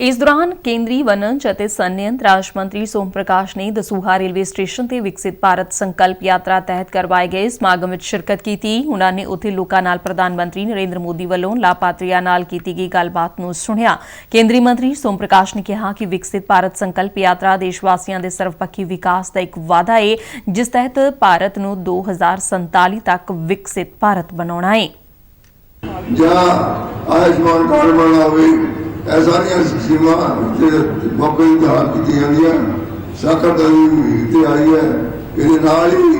ਇਸ ਦੌਰਾਨ ਕੇਂਦਰੀ ਵਣਜ ਅਤੇ ਸੰਯੰਤ ਰਾਜ ਮੰਤਰੀ ਸੋਮ ਪ੍ਰਕਾਸ਼ ਨੇ ਦਸੂਹਾ ਰੇਲਵੇ ਸਟੇਸ਼ਨ ਤੇ ਵਿਕਸਿਤ ਭਾਰਤ ਸੰਕਲਪ ਯਾਤਰਾ ਤਹਿਤ ਕਰਵਾਏ ਗਏ ਸਮਾਗਮ ਵਿੱਚ ਸ਼ਿਰਕਤ ਕੀਤੀ। ਉਹਨਾਂ ਨੇ ਉੱਥੇ ਲੋਕਾਂ ਨਾਲ ਪ੍ਰਧਾਨ ਮੰਤਰੀ ਨਰਿੰਦਰ ਮੋਦੀ ਵੱਲੋਂ ਲਾਭਪਾਤਰੀਆਂ ਨਾਲ ਕੀਤੀ ਗਈ ਗੱਲਬਾਤ ਨੂੰ ਸੁਣਿਆ। ਕੇਂਦਰੀ ਮੰਤਰੀ ਸੋਮ ਪ੍ਰਕਾਸ਼ ਨੇ ਕਿਹਾ ਕਿ ਵਿਕਸਿਤ ਭਾਰਤ ਸੰਕਲਪ ਯਾਤਰਾ ਦੇਸ਼ ਵਾਸੀਆਂ ਦੇ ਸਰਵਪੱਖੀ ਵਿਕਾਸ ਦਾ ਇੱਕ ਵਾਅਦਾ ਹੈ ਜਿਸ ਤਹਿਤ ਭਾਰਤ ਨੂੰ 2047 ਤੱਕ ਵਿਕਸਿਤ ਭਾਰਤ ਬਣਾਉਣਾ ਹੈ ਜਾਂ ਆਯੁਸ਼ਮਾਨ ਕਾਰਡ ਬਣਾ ਇਹ ਸਾਰੀਆਂ ਸਕੀਮਾਂ ਤੇ ਮੌਕੇ ਦੀ ਹਾਲ ਕੀਤੀ ਜਾਂਦੀਆਂ ਸਾਖਰ ਦਾ ਵੀ ਤੇ ਆਈ ਹੈ ਇਹਦੇ ਨਾਲ ਹੀ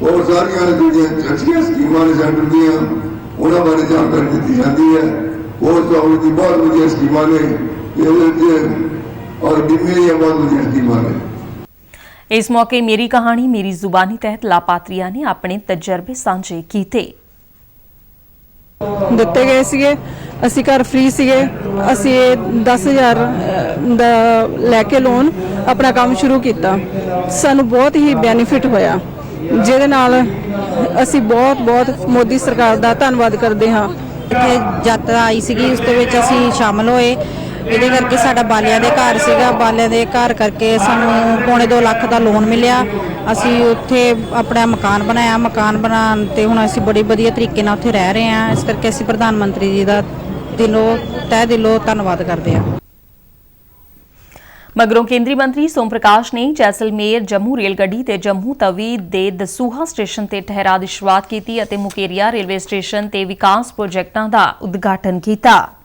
ਹੋਰ ਸਾਰੀਆਂ ਜਿਹੜੀਆਂ ਅੱਛੀਆਂ ਸਕੀਮਾਂ ਨੇ ਸੈਂਟਰ ਦੀਆਂ ਉਹਨਾਂ ਬਾਰੇ ਜਾਣਕਾਰੀ ਦਿੱਤੀ ਜਾਂਦੀ ਹੈ ਹੋਰ ਸਭ ਦੀ ਬਹੁਤ ਵਧੀਆ ਸਕੀਮਾਂ ਨੇ ਇਹਦੇ ਵਿੱਚ ਔਰ ਬਿਮੇ ਦੀਆਂ ਬਹੁਤ ਵਧੀਆ ਸਕੀਮਾਂ ਨੇ ਇਸ ਮੌਕੇ ਮੇਰੀ ਕਹਾਣੀ ਮੇਰੀ ਜ਼ੁਬਾਨੀ ਤਹਿਤ ਲਾਭਪਾਤਰੀਆਂ ਨੇ ਆਪਣੇ ਤਜਰਬੇ ਸਾਂਝੇ ਕੀਤੇ ਦਿੱਤੇ ਗਏ ਸੀਗੇ ਅਸੀਂ ਘਰ ਫ੍ਰੀ ਸੀਗੇ। ਅਸੀਂ ਇਹ 10000 ਦਾ ਲੈ ਕੇ ਲੋਨ ਆਪਣਾ ਕੰਮ ਸ਼ੁਰੂ ਕੀਤਾ। ਸਾਨੂੰ ਬਹੁਤ ਹੀ ਬੈਨੀਫਿਟ ਹੋਇਆ। ਜਿਹਦੇ ਨਾਲ ਅਸੀਂ ਬਹੁਤ ਬਹੁਤ ਮੋਦੀ ਸਰਕਾਰ ਦਾ ਧੰਨਵਾਦ ਕਰਦੇ ਹਾਂ। ਇੱਥੇ ਯਾਤਰਾ ਆਈ ਸੀਗੀ, ਉਸ ਦੇ ਵਿੱਚ ਅਸੀਂ ਸ਼ਾਮਲ ਹੋਏ। ਇਹਦੇ ਕਰਕੇ ਸਾਡਾ ਬਾਲਿਆਂ ਦੇ ਘਰ ਸੀਗਾ। ਬਾਲਿਆਂ ਦੇ ਘਰ ਕਰਕੇ ਸਾਨੂੰ ਪੌਣੇ 2 ਲੱਖ ਦਾ ਲੋਨ ਮਿਲਿਆ। ਅਸੀਂ ਉੱਥੇ ਆਪਣਾ ਮਕਾਨ ਬਣਾਇਆ। ਮਕਾਨ ਬਣਾਉਣ ਤੇ ਹੁਣ ਅਸੀਂ ਬੜੀ ਵਧੀਆ ਤਰੀਕੇ ਨਾਲ ਉੱਥੇ ਰਹਿ ਰਹੇ ਹਾਂ। ਇਸ ਕਰਕੇ ਅਸੀਂ ਪ੍ਰਧਾਨ ਮੰਤਰੀ ਜੀ ਦਾ ਦਿਲੋਂ ਤਹਿ ਦਿਲੋਂ ਧੰਨਵਾਦ ਕਰਦੇ ਹਾਂ। ਮਗਰੋਂ ਕੇਂਦਰੀ ਮੰਤਰੀ ਸੋਮ ਪ੍ਰਕਾਸ਼ ਨੇ ਜੈਸਲਮੇਰ, ਜੰਮੂ ਰੇਲ ਗੱਡੀ ਤੇ ਜੰਮੂ ਤਵੀ ਦੇ ਦਸੂਹਾ ਸਟੇਸ਼ਨ ਤੇ ਠਹਿਰਾ ਦੀ ਸ਼ੁਰੂਆਤ ਕੀਤੀ ਅਤੇ ਮੁਕੇਰੀਆ ਰੇਲਵੇ ਸਟੇਸ਼ਨ ਤੇ ਵਿਕਾਸ ਪ੍ਰੋਜੈਕਟਾਂ ਦਾ ਉਦਘਾਟਨ ਕੀਤਾ।